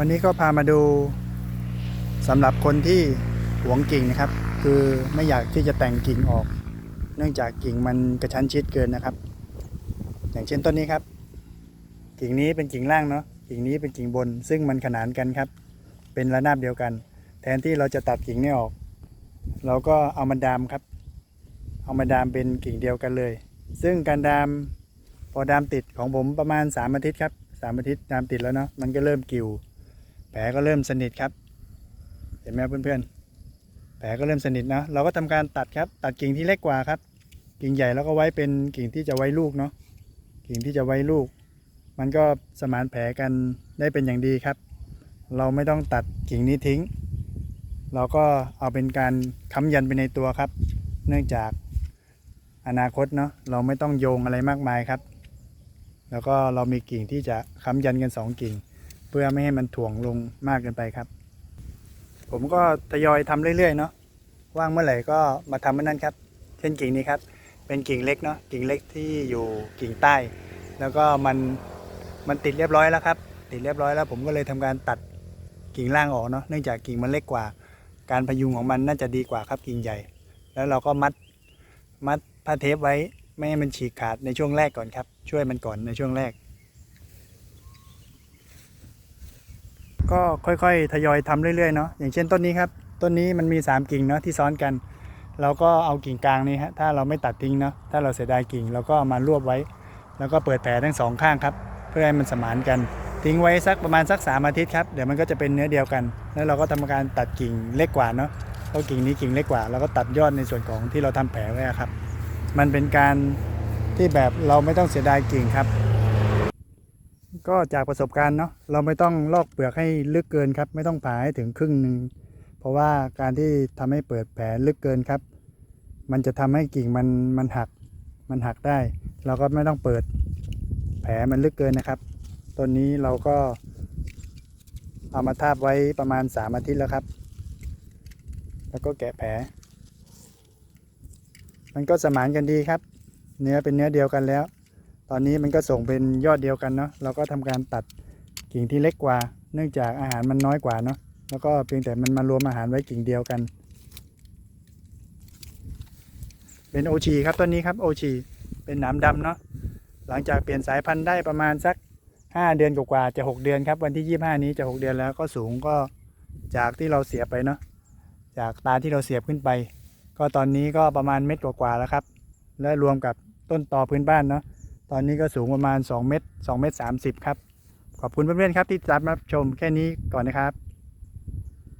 วันนี้ก็พามาดูสำหรับคนที่หวงกิ่งนะครับ คือไม่อยากที่จะแต่งกิ่งออก เนื่องจากกิ่งมันกระชั้นชิดเกินนะครับ อย่างเช่นต้นนี้ครับ กิ่งนี้เป็นกิ่งล่างเนาะกิ่งนี้เป็นกิ่งบน ซึ่งมันขนานกันครับ เป็นระนาบเดียวกัน แทนที่เราจะตัดกิ่งนี้ออก เราก็เอามาดามครับ เอามาดามเป็นกิ่งเดียวกันเลย ซึ่งการดามพอดามติดของผมประมาณ3อาทิตย์ครับสามอาทิตย์ดามติดแล้วเนาะมันก็เริ่มกิ่ว แผลก็เริ่มสนิทครับ เห็นไหมเพื่อนๆ แผลก็เริ่มสนิทนะ เราก็ทำการตัดครับ ตัดกิ่งที่เล็กกว่าครับ กิ่งใหญ่แล้วก็ไว้เป็นกิ่งที่จะไว้ลูกเนาะ กิ่งที่จะไว้ลูก มันก็สมานแผลกันได้เป็นอย่างดีครับ เราไม่ต้องตัดกิ่งนี้ทิ้ง เราก็เอาเป็นการค้ำยันไปในตัวครับ เนื่องจากอนาคตเนาะ เราไม่ต้องโยงอะไรมากมายครับ แล้วก็เรามีกิ่งที่จะค้ำยันกันสองกิ่ง เพื่อไม่ให้มันถ่วงลงมากเกินไปครับ ผมก็ทยอยทำเรื่อยๆเนาะว่างเมื่อไหร่ก็มาทำเมื่อนั้นครับ เช่นกิ่งนี้ครับ เป็นกิ่งเล็กเนาะกิ่งเล็กที่อยู่กิ่งใต้ แล้วก็มันมันติดเรียบร้อยแล้วครับ ติดเรียบร้อยแล้ว ผมก็เลยทำการตัดกิ่งล่างออกเนาะเนื่องจากกิ่งมันเล็กกว่า การพยุงของมันน่าจะดีกว่าครับกิ่งใหญ่ แล้วเราก็มัดมัดผ้าเทปไว้ไม่ให้มันฉีกขาดในช่วงแรกก่อนครับ ช่วยมันก่อนในช่วงแรก ก็ค่อยๆ ทยอยทำเรื่อยๆเนาะอย่างเช่นต้นนี้ครับต้นนี้มันมี 3 กิ่งเนาะที่ซ้อนกัน เราก็เอากิ่งกลางนี้ฮะถ้าเราไม่ตัดทิ้งเนาะถ้าเราเสียดายกิ่งเราก็เอามารวบไว้ แล้วก็เปิดแผลทั้งสองข้างครับ เพื่อให้มันสมานกัน ทิ้งไว้สักประมาณสัก 3 อาทิตย์ครับเดี๋ยวมันก็จะเป็นเนื้อเดียวกัน แล้วเราก็ทำการตัดกิ่งเล็กกว่าเนาะเพราะกิ่งนี้กิ่งเล็กกว่าเราก็ตัดยอดในส่วนของที่เราทำแผลไว้ครับ มันเป็นการที่แบบเราไม่ต้องเสียดายกิ่งครับ ก็จากประสบการณ์เนาะเราไม่ต้องลอกเปลือกให้ลึกเกินครับ ไม่ต้องผ่าให้ถึงครึ่งหนึ่งเพราะว่าการที่ทำให้เปิดแผลลึกเกินครับ มันจะทำให้กิ่งมันมันหักมันหักได้ เราก็ไม่ต้องเปิดแผลมันลึกเกินนะครับต้นนี้เราก็ เอามาทาบไว้ประมาณสามอาทิตย์แล้วครับ แล้วก็แกะแผล มันก็สมานกันดีครับ เนื้อเป็นเนื้อเดียวกันแล้ว ตอนนี้มันก็ส่งเป็นยอดเดียวกันเนาะเราก็ทำการตัดกิ่งที่เล็กกว่า เนื่องจากอาหารมันน้อยกว่าเนาะแล้วก็เพียงแต่มันมารวมอาหารไว้กิ่งเดียวกัน เป็นโอชีครับต้นนี้ครับโอชีเป็นหนามดำเนาะหลังจากเปลี่ยนสายพันธุ์ได้ประมาณสัก 5 เดือนกว่าจะ 6 เดือนครับวันที่ 25 นี้จะ 6 เดือนแล้วก็สูงก็จากที่เราเสียบไปเนาะจากตาที่เราเสียบขึ้นไป ก็ตอนนี้ก็ประมาณเม็ดกว่าๆแล้วครับ และรวมกับต้นตอพื้นบ้านเนาะ ตอนนี้ก็สูงประมาณ 2 เมตร2เมตร30 ครับ ขอบคุณเพื่อนๆครับที่ติดตามรับชมแค่นี้ก่อนนะครับ